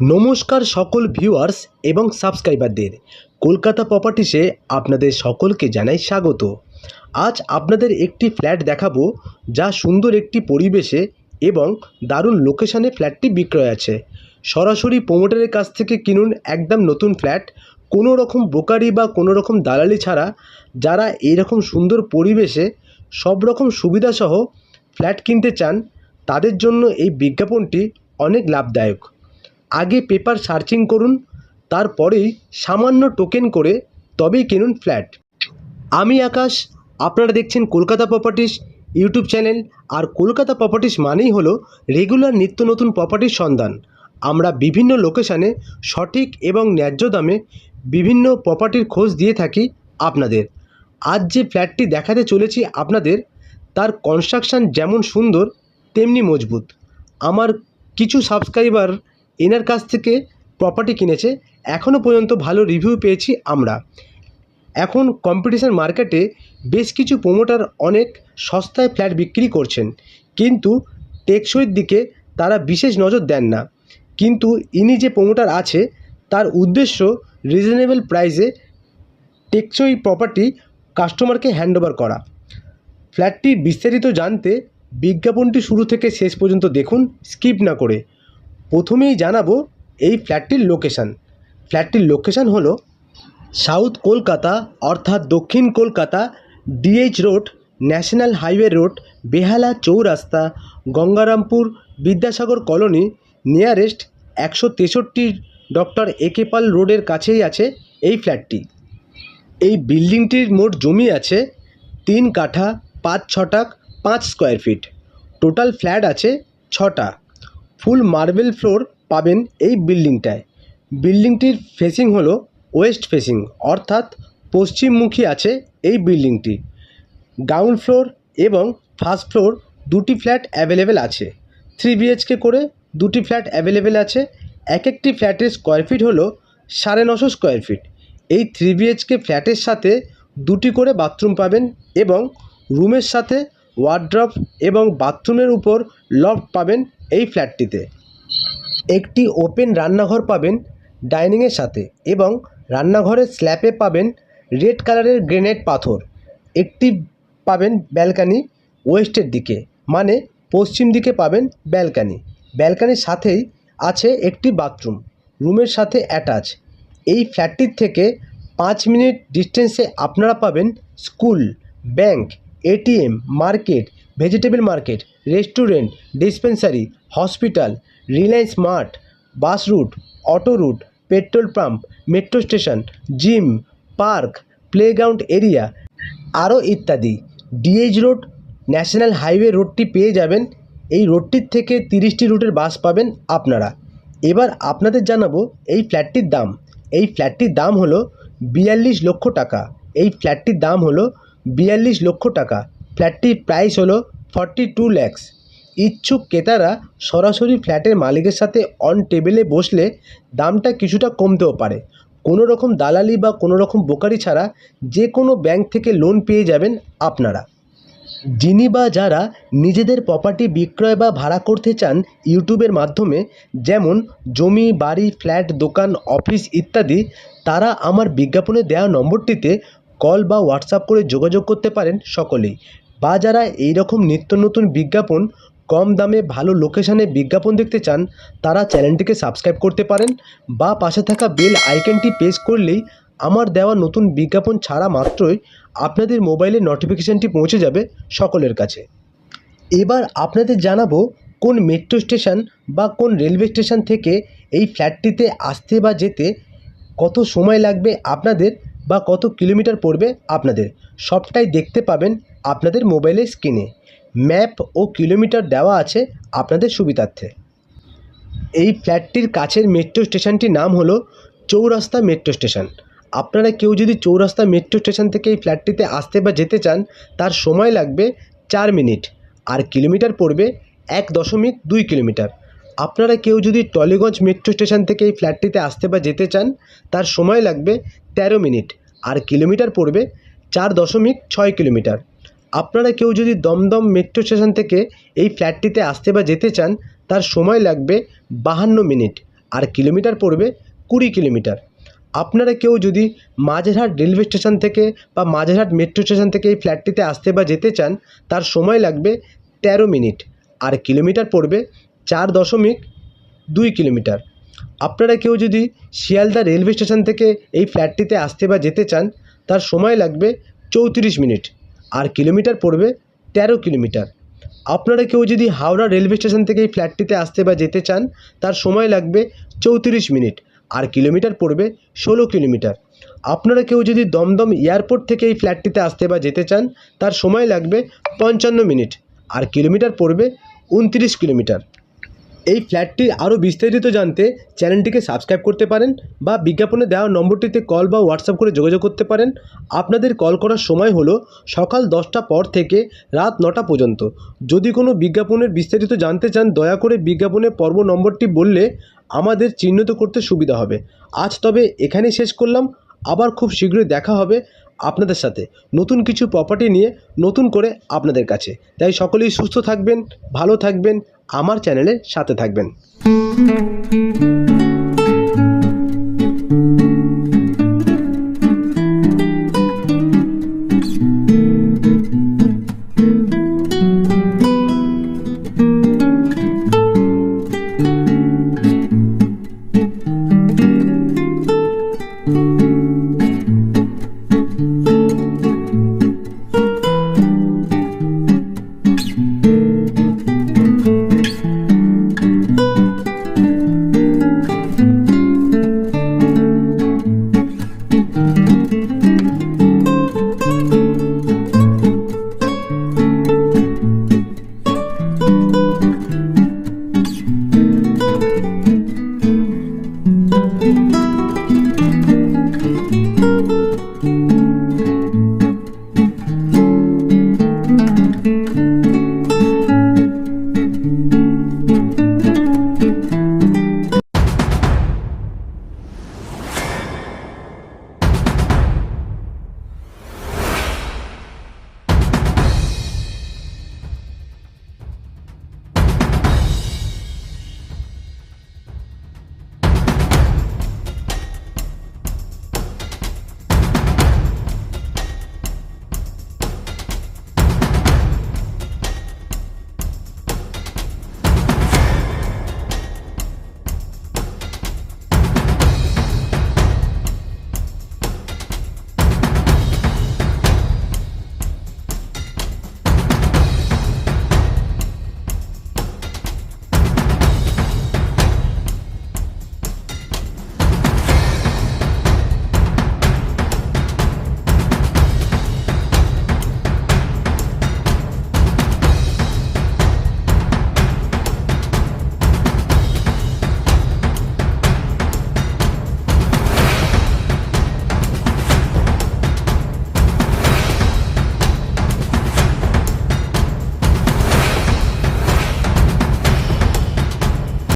নমস্কার সকল ভিউয়ার্স এবং সাবস্ক্রাইবারদের কলকাতা প্রপার্টিসে আপনাদের সকলকে জানাই স্বাগত। আজ আপনাদের একটি ফ্ল্যাট দেখাবো, যা সুন্দর একটি পরিবেশে এবং দারুণ লোকেশানে ফ্ল্যাটটি বিক্রয় আছে। সরাসরি প্রোমোটারের কাছ থেকে কিনুন একদম নতুন ফ্ল্যাট কোনো রকম ব্রোকারি বা কোনো রকম দালালি ছাড়া, যারা এইরকম সুন্দর পরিবেশে সব রকম সুবিধাসহ ফ্ল্যাট কিনতে চান, তাদের জন্য এই বিজ্ঞাপনটি অনেক লাভদায়ক। আগে পেপার সার্চিং করুন, তারপরেই সামান্য টোকেন করে তবেই কিনুন ফ্ল্যাট আমি আকাশ, আপনারা দেখছেন কলকাতা প্রপার্টিস ইউটিউব চ্যানেল আর কলকাতা প্রপার্টিস মানেই হলো রেগুলার নিত্য নতুন প্রপার্টির সন্ধান। আমরা বিভিন্ন লোকেশানে সঠিক এবং ন্যায্য দামে বিভিন্ন প্রপার্টির খোঁজ দিয়ে থাকি আপনাদের। আজ যে ফ্ল্যাটটি দেখাতে চলেছি আপনাদের, তার কনস্ট্রাকশান যেমন সুন্দর, তেমনি মজবুত। আমার কিছু সাবস্ক্রাইবার এনার কাছ থেকে প্রপার্টি কিনেছে। এখনও পর্যন্ত ভালো রিভিউ পেয়েছি আমরা। এখন কম্পিটিশন মার্কেটে বেশ কিছু প্রোমোটার অনেক সস্তায় ফ্ল্যাট বিক্রি করছেন। কিন্তু টেকসইয়ের দিকে তারা বিশেষ নজর দেন না। কিন্তু ইনি যে প্রোমোটার আছে, তার উদ্দেশ্য রিজনেবল প্রাইসে টেকসই প্রপার্টি কাস্টমারকে হ্যান্ডওভার করা। ফ্ল্যাটটি বিস্তারিত জানতে বিজ্ঞাপনটি শুরু থেকে শেষ পর্যন্ত দেখুন। স্কিপ না করে। প্রথমেই জানাব এই ফ্ল্যাটটির লোকেশান ফ্ল্যাটটির লোকেশান হলো সাউথ কলকাতা, অর্থাৎ দক্ষিণ Kolkata DH road national highway road Behala Chowrasta, Gangarampur, Vidyasagar colony nearest একশো তেষট্টি ডক্টর একে পাল রোডের কাছেই আছে এই ফ্ল্যাটটি। এই বিল্ডিংটির মোট জমি আছে তিন কাঠা, পাঁচ ছটাক, পাঁচ স্কোয়ার ফিট টোটাল ফ্ল্যাট আছে ছটা। ফুল মার্বেল ফ্লোর পাবেন এই বিল্ডিংটায়। বিল্ডিংটির ফেসিং হলো ওয়েস্ট ফেসিং, অর্থাৎ পশ্চিমমুখী আছে এই বিল্ডিংটি। গ্রাউন্ড ফ্লোর এবং ফার্স্ট ফ্লোর দুটি ফ্ল্যাট অ্যাভেলেবেল আছে। থ্রি বিএইচকে করে দুটি ফ্ল্যাট অ্যাভেলেবেল আছে। এক একটি ফ্ল্যাটের স্কোয়ার ফিট হলো সাড়ে নশো স্কোয়ার ফিট। এই থ্রি বিএইচকে ফ্ল্যাটের সাথে দুটি করে বাথরুম পাবেন এবং রুমের সাথে ওয়ার্ড্রপ এবং বাথরুমের উপর লফট পাবেন এই ফ্ল্যাটটিতে। একটি ওপেন রান্নাঘর পাবেন ডাইনিংয়ের সাথে এবং রান্নাঘরের স্ল্যাপে পাবেন রেড কালারের গ্রেনেড পাথর। একটি পাবেন ব্যালকানি ওয়েস্টের দিকে মানে পশ্চিম দিকে পাবেন ব্যালকানি। ব্যালকানির সাথেই আছে একটি বাথরুম, রুমের সাথে অ্যাটাচ। এই ফ্ল্যাটটির থেকে পাঁচ মিনিট ডিস্টেন্সে আপনারা পাবেন school, bank, ATM, market, vegetable market restaurant, dispensary, hospital, Reliance mart, bus route, auto route, petrol pump, metro station, gym, park, playground area আরও ইত্যাদি। ডিএইচ রোড, ন্যাশনাল হাইওয়ে রোডটি পেয়ে যাবেন। এই রোডটির থেকে তিরিশটি রুটের বাস পাবেন আপনারা। এবার আপনাদের জানাব এই ফ্ল্যাটটির দাম। এই ফ্ল্যাটটির দাম হলো বিয়াল্লিশ লক্ষ টাকা। এই ফ্ল্যাটটির দাম হলো বিয়াল্লিশ লক্ষ টাকা। ফ্ল্যাটটির প্রাইস হলো ফর্টি টু ল্যাক্স ইচ্ছুক ক্রেতারা সরাসরি ফ্ল্যাটের মালিকের সাথে অন টেবিলে বসলে দামটা কিছুটা কমতেও পারে। কোনো রকম দালালি বা কোনো রকম বোকারি ছাড়া যে কোনো ব্যাংক থেকে লোন পেয়ে যাবেন আপনারা। যিনি বা যারা নিজেদের প্রপার্টি বিক্রয় বা ভাড়া করতে চান ইউটিউবের মাধ্যমে, যেমন জমি, বাড়ি, ফ্ল্যাট, দোকান, অফিস ইত্যাদি, তারা আমার বিজ্ঞাপনে দেওয়া নম্বরটিতে কল বা হোয়াটসঅ্যাপ করে যোগাযোগ করতে পারেন সকলেই। বা যারা এই রকম নিত্য নতুন বিজ্ঞাপন, কম দামে ভালো লোকেশানে বিজ্ঞাপন দেখতে চান, তারা চ্যানেলটিকে সাবস্ক্রাইব করতে পারেন বা পাশে থাকা বেল আইকনটি প্রেস করলেই আমার দেওয়া নতুন বিজ্ঞাপন ছাড়া মাত্রই আপনাদের মোবাইলে নোটিফিকেশানটি পৌঁছে যাবে সকলের কাছে। এবার আপনাদের জানাব কোন মেট্রো স্টেশন বা কোন রেলওয়ে স্টেশন থেকে এই ফ্ল্যাটটিতে আসতে বা যেতে কত সময় লাগবে আপনাদের বা কত কিলোমিটার পড়বে আপনাদের, সবটাই দেখতে পাবেন আপনাদের মোবাইলের স্ক্রিনে ম্যাপ ও কিলোমিটার দেওয়া আছে আপনাদের সুবিধার্থে। এই ফ্ল্যাটটির কাছের মেট্রো স্টেশনটির নাম হলো চৌরাস্তা মেট্রো স্টেশন। আপনারা কেউ যদি চৌরাস্তা মেট্রো স্টেশন থেকে এই ফ্ল্যাটটিতে আসতে বা যেতে চান, তার সময় লাগবে চার মিনিট। আর কিলোমিটার পড়বে এক দশমিক দুই কিলোমিটার। আপনারা কেউ যদি টলিগঞ্জ মেট্রো স্টেশন থেকে এই ফ্ল্যাটটিতে আসতে বা যেতে চান, তার সময় লাগবে তেরো মিনিট। আর কিলোমিটার পড়বে চার দশমিক ছয় কিলোমিটার। আপনারা কেউ যদি দমদম মেট্রো স্টেশন থেকে এই ফ্ল্যাটটিতে আসতে বা যেতে চান, তার সময় লাগবে বাহান্ন মিনিট, আর কিলোমিটার পড়বে কুড়ি কিলোমিটার। আপনারা কেউ যদি মাঝেরহাট রেলওয়ে স্টেশন থেকে বা মাঝেরহাট মেট্রো স্টেশন থেকে এই ফ্ল্যাটটিতে আসতে বা যেতে চান, তার সময় লাগবে তেরো মিনিট, আর কিলোমিটার পড়বে চার দশমিক দুই কিলোমিটার। আপনারা কেউ যদি শিয়ালদা রেলওয়ে স্টেশন থেকে এই ফ্ল্যাটটিতে আসতে বা যেতে চান, তার সময় লাগবে চৌত্রিশ মিনিট আর কিলোমিটার পড়বে তেরো কিলোমিটার। আপনারা কেউ যদি হাওড়া রেলওয়ে স্টেশন থেকে এই ফ্ল্যাটটিতে আসতে বা যেতে চান, তার সময় লাগবে চৌত্রিশ মিনিট আর কিলোমিটার পড়বে ষোলো কিলোমিটার। আপনারা কেউ যদি দমদম এয়ারপোর্ট থেকে এই ফ্ল্যাটটিতে আসতে বা যেতে চান, তার সময় লাগবে পঞ্চান্ন মিনিট আর কিলোমিটার পড়বে উনত্রিশ কিলোমিটার। এই ফ্ল্যাটটির আরও বিস্তারিত জানতে চ্যানেলটিকে সাবস্ক্রাইব করতে পারেন বা বিজ্ঞাপনে দেওয়া নম্বরটিতে কল বা হোয়াটসঅ্যাপ করে যোগাযোগ করতে পারেন। আপনাদের কল করার সময় হলো সকাল দশটা পর থেকে রাত নটা পর্যন্ত। যদি কোনো বিজ্ঞাপনের বিস্তারিত জানতে চান, দয়া করে বিজ্ঞাপনের পর্ব নম্বরটি বললে আমাদের চিহ্নিত করতে সুবিধা হবে। আজ তবে এখানেই শেষ করলাম। আবার খুব শীঘ্রই দেখা হবে আপনাদের সাথে নতুন কিছু প্রপার্টি নিয়ে নতুন করে আপনাদের কাছে। তাই সকলেই সুস্থ থাকবেন, ভালো থাকবেন আমার চ্যানেলের সাথে থাকবেন।